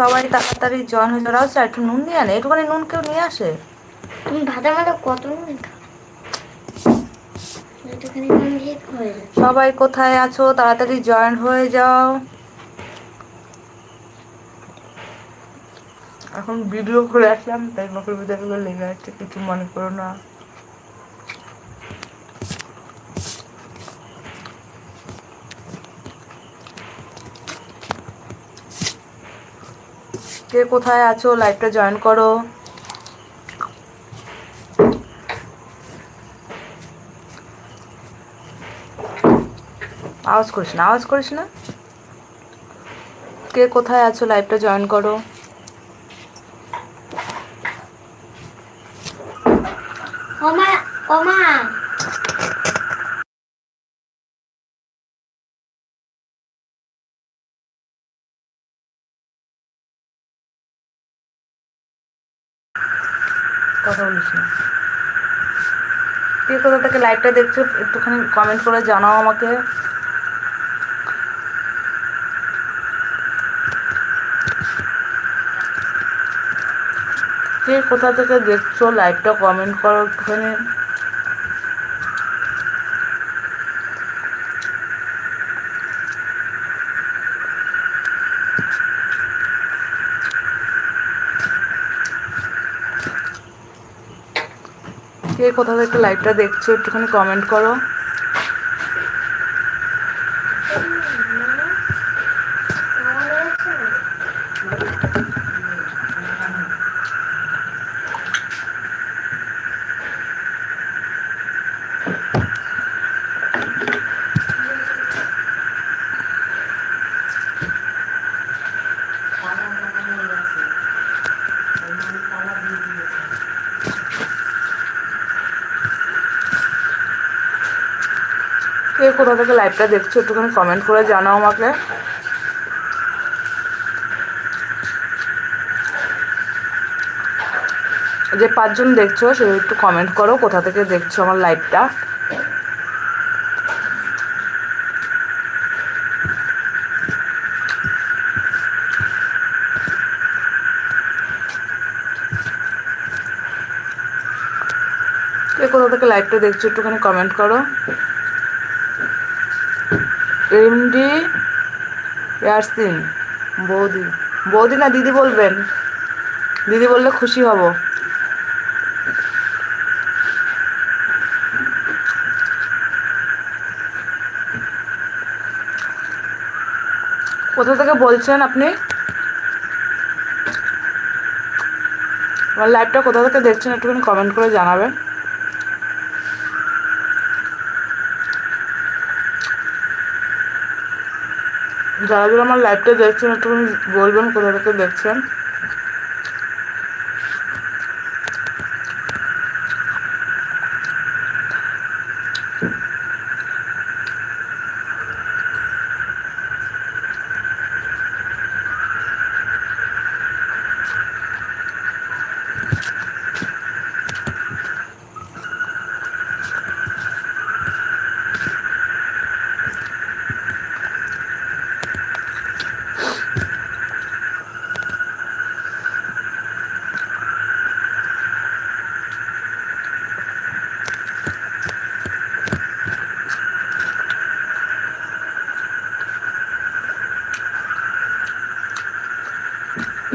সবাই তাড়াতাড়ি জয়েন হয়ে যাও। রাও একটু নুন নিয়ে আনে। একটুখানি নুন কেউ নিয়ে আসে? তুমি ভাতের মধ্যে কত নুন সবাই কোথায় আছো? তাড়াতাড়ি জয়েন হয়ে যাও। এখন ভিডিও করে আসলাম তাই মকর ভিডিওগুলো লেগে আছে কিছু মনে করো না। কে কোথায় আছো? লাইভটা জয়েন করো। আওয়াজ করিস না, আওয়াজ করিস না। কে কোথায় আছো? লাইভটা জয়েন করো। কথা বলিস না। তুই কোথা থেকে লাইভটা দেখছ, একটুখানি কমেন্ট করে জানাও আমাকে। তুই কোথা থেকে দেখছ লাইভটা কমেন্ট করো একটুখানি। কে কোথা থেকে লাইভটা দেখছ একটুখানি কমেন্ট করো। কে কোথা থেকে লাইভটা দেখছ একটুখানি কমেন্ট করে জানাও আমাকে। যে পাঁচজন দেখছ, সে একটু কমেন্ট করো কোথা থেকে দেখছ আমার লাইভটা কে কোথা থেকে লাইভটা দেখছ একটুখানি কমেন্ট করো। এমডি ইয়ারসিন বৌদি। বৌদি না, দিদি বলবেন। দিদি বললে খুশি হব। কোথা থেকে বলছেন আপনি? আমার লাইভটা কোথা থেকে দেখছেন একটুখানি কমেন্ট করে জানাবেন। যারা যারা আমার লাইভটা দেখছেন একটু বলবেন কোথা থেকে দেখছেন?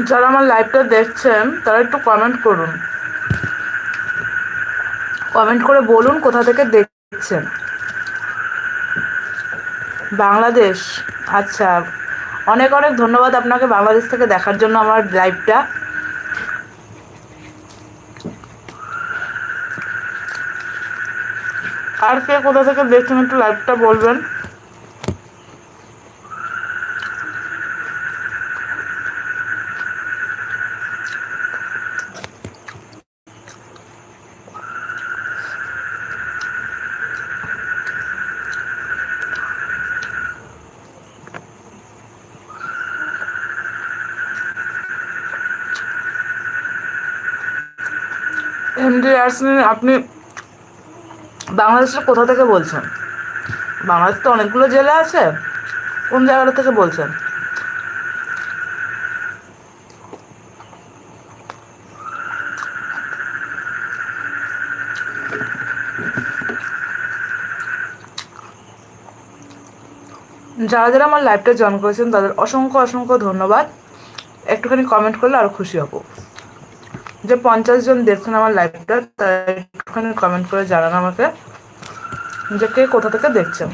যারা আমার লাইভটা দেখছেন, তারা একটু কমেন্ট করুন। কমেন্ট করে বলুন কোথা থেকে দেখছেন। বাংলাদেশ আচ্ছা অনেক অনেক ধন্যবাদ আপনাকে বাংলাদেশ থেকে দেখার জন্য আমার লাইভটা আর কে কোথা থেকে দেখছেন একটু লাইভটা বলবেন। হেনরি ইয়ার্সেন আপনি বাংলাদেশের কোথা থেকে বলছেন? বাংলাদেশ তো অনেকগুলো জেলা আছে। কোন জায়গাটা থেকে বলছেন? যারা যারা আমার লাইভটা জয়েন করেছেন, তাদের অসংখ্য অসংখ্য ধন্যবাদ। একটুখানি কমেন্ট করলে আরও খুশি হব। যে পঞ্চাশ জন দেখছেন আমার লাইভটা তারা একটুখানি কমেন্ট করে জানান আমাকে যে কে কোথা থেকে দেখছেন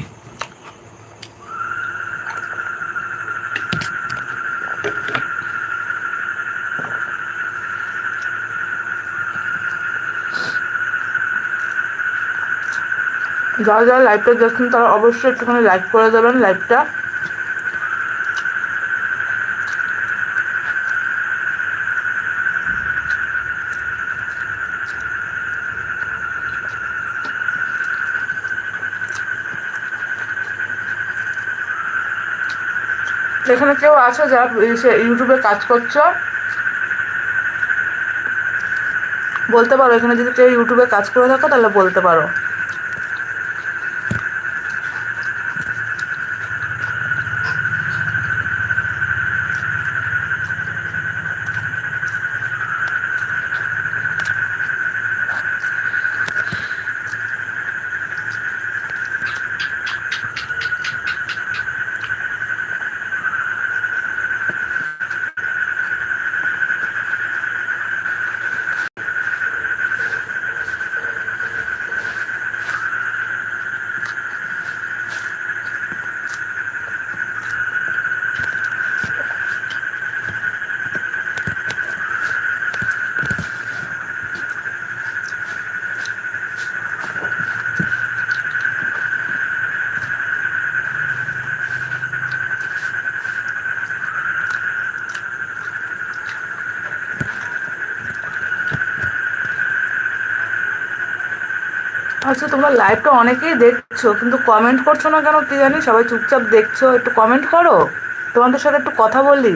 যারা যারা লাইভটা দেখছেন, তারা অবশ্যই একটুখানি লাইক করে দেবেন লাইভটা এখানে কেউ আছো যারা ইউটিউবে কাজ করছ, বলতে পারো, এখানে যদি কেউ ইউটিউবে কাজ করে থাকো, তাহলে বলতে পারো। আচ্ছা তোমরা লাইভটা অনেকেই দেখছ, কিন্তু কমেন্ট করছ না কেন, কি জানি? সবাই চুপচাপ দেখছ, একটু কমেন্ট করো। তোমাদের সাথে একটু কথা বলি।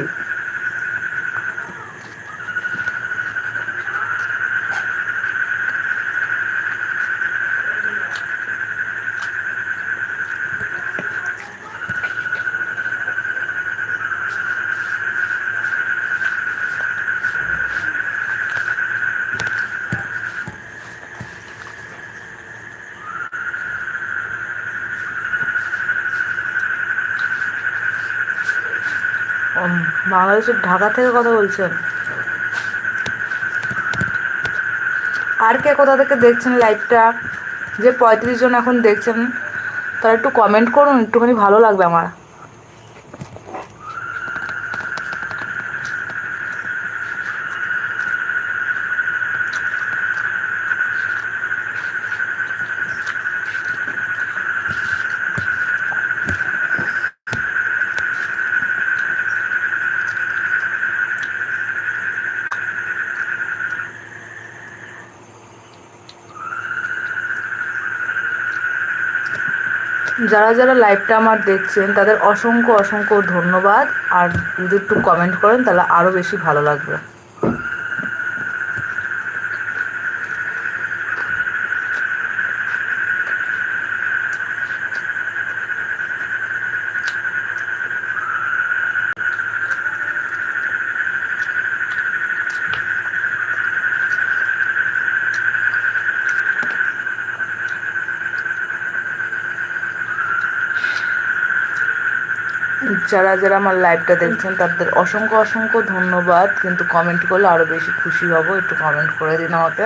বাংলাদেশের ঢাকা থেকে কথা বলছেন আর কে কোথা থেকে দেখছেন লাইভটা যে পঁয়ত্রিশ জন এখন দেখছেন, তারা একটু কমেন্ট করুন, একটুখানি ভালো লাগবে আমার। যারা যারা লাইভটা আমার দেখছেন, তাদের অসংখ্য অসংখ্য ধন্যবাদ। আর যদি একটু কমেন্ট করেন, তাহলে আরও বেশি ভালো লাগবে। যারা যারা আমার লাইভটা দেখছেন, তাদের অসংখ্য অসংখ্য ধন্যবাদ। কিন্তু কমেন্ট করলে আরও বেশি খুশি হব। একটু কমেন্ট করে দিন আমাকে।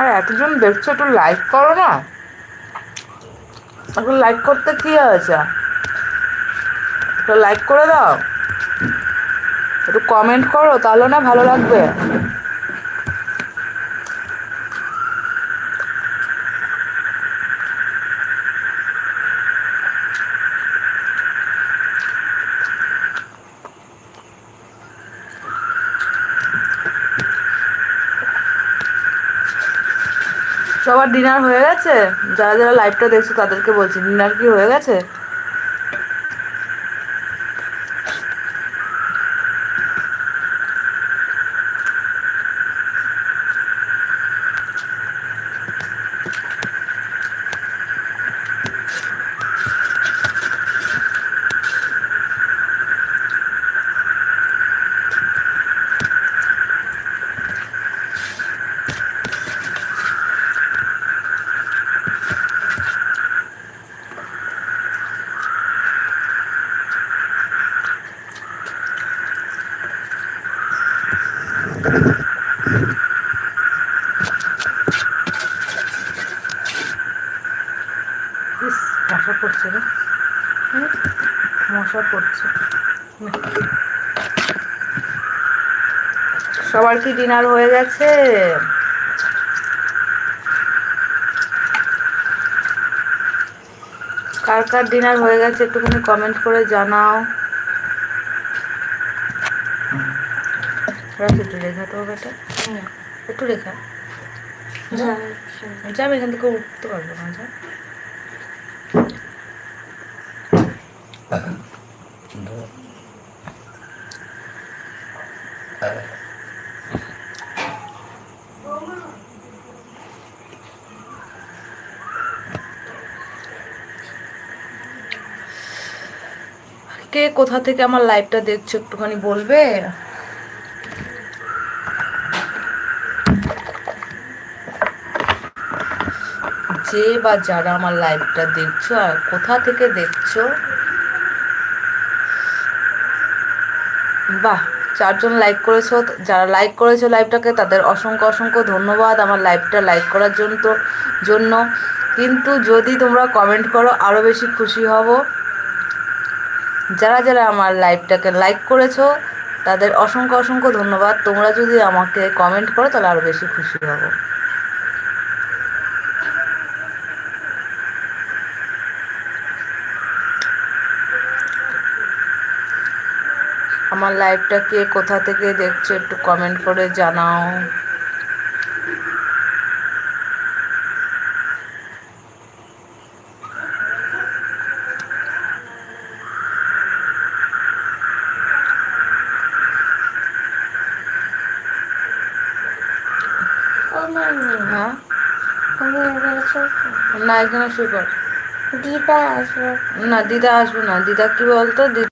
আর এতজন দেখছ, একটু লাইক করো না। এখন লাইক করতে কি হয়েছে একটু লাইক করে দাও। একটু কমেন্ট করো, তাহলে না ভালো লাগবে। সবার ডিনার হয়ে গেছে? যারা যারা লাইভটা দেখছ তাদেরকে বলছি ডিনার কি হয়ে গেছে? মশা পড়ছে সবার কি ডিনার হয়ে গেছে? কার কার ডিনার হয়ে গেছে একটুখানি কমেন্ট করে জানাও। একটু রেখা তো বেটা একটু রেখা যাবে এখান থেকে উঠতে পারব না, যা। কে কোথা থেকে আমার লাইভটা দেখছ একটুখানি বলবে? যে বা যারা আমার লাইভটা দেখছ আর কোথা থেকে দেখছ? বাহ! চারজন লাইক করেছ, যারা লাইক করেছ লাইভটাকে তাদের অসংখ্য অসংখ্য ধন্যবাদ আমার লাইভটা লাইক করার জন্য তো, জন্য। কিন্তু যদি তোমরা কমেন্ট করো আরও বেশি খুশি হব। যারা যারা আমার লাইভটাকে লাইক করেছ, তাদের অসংখ্য অসংখ্য ধন্যবাদ। তোমরা যদি আমাকে কমেন্ট করো, তাহলে আরও বেশি খুশি হব। আমার লাইভটা কে কোথা থেকে দেখছ একটু কমেন্ট করে জানাও। না এখানে শুয়ে পড়। দিদা আসবে। না দিদা আসবে না। দিদা কি বলতো? দিদা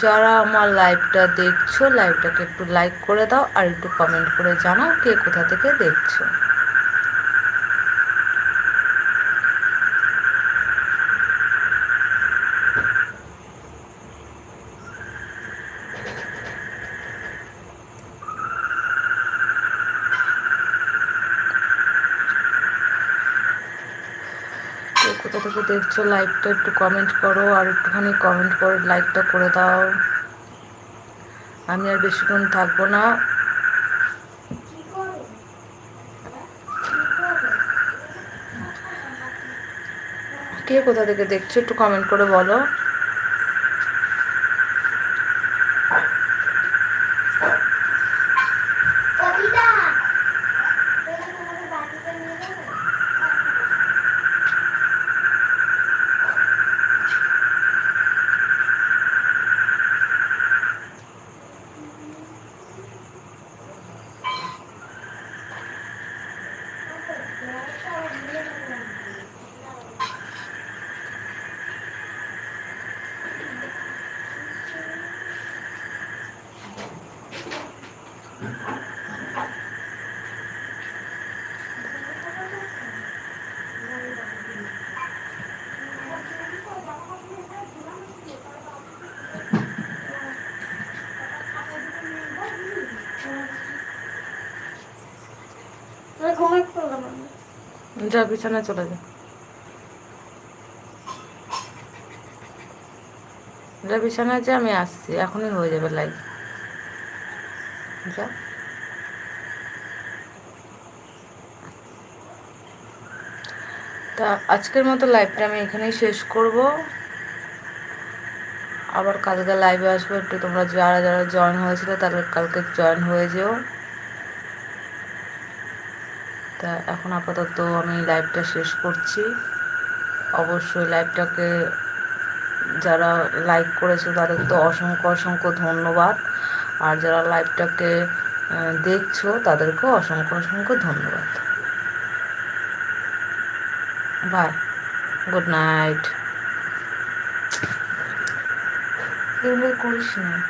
যারা আমার লাইভটা দেখছ লাইভটাকে একটু লাইক করে দাও আর একটু কমেন্ট করে জানাও কে কোথা থেকে দেখছ কে কোথা থেকে দেখছ লাইকটা একটু কমেন্ট করো আর একটুখানি কমেন্ট করে লাইকটা করে দাও। আমি আর বেশিক্ষণ থাকব না। কে কোথা থেকে দেখছ একটু কমেন্ট করে বলো। যা, বিছানায় চলে যা। যা, বিছানায় যা, আমি আসছি। এখনই হয়ে যাবে যা। তা, আজকের মতো লাইভটা আমি এখানেই শেষ করব। আবার কালকে লাইভে আসব। একটু তোমরা যারা যারা জয়েন হয়েছিল, তাদের কালকে জয়েন হয়ে যেও। তা এখন আপাতত আমি লাইভটা শেষ করছি। অবশ্যই লাইভটাকে যারা লাইক করেছ তাদের তো অসংখ্য অসংখ্য ধন্যবাদ। আর যারা লাইভটাকে দেখছ তাদেরকেও অসংখ্য অসংখ্য ধন্যবাদ। বাই গুড নাইট কেউ করিস না।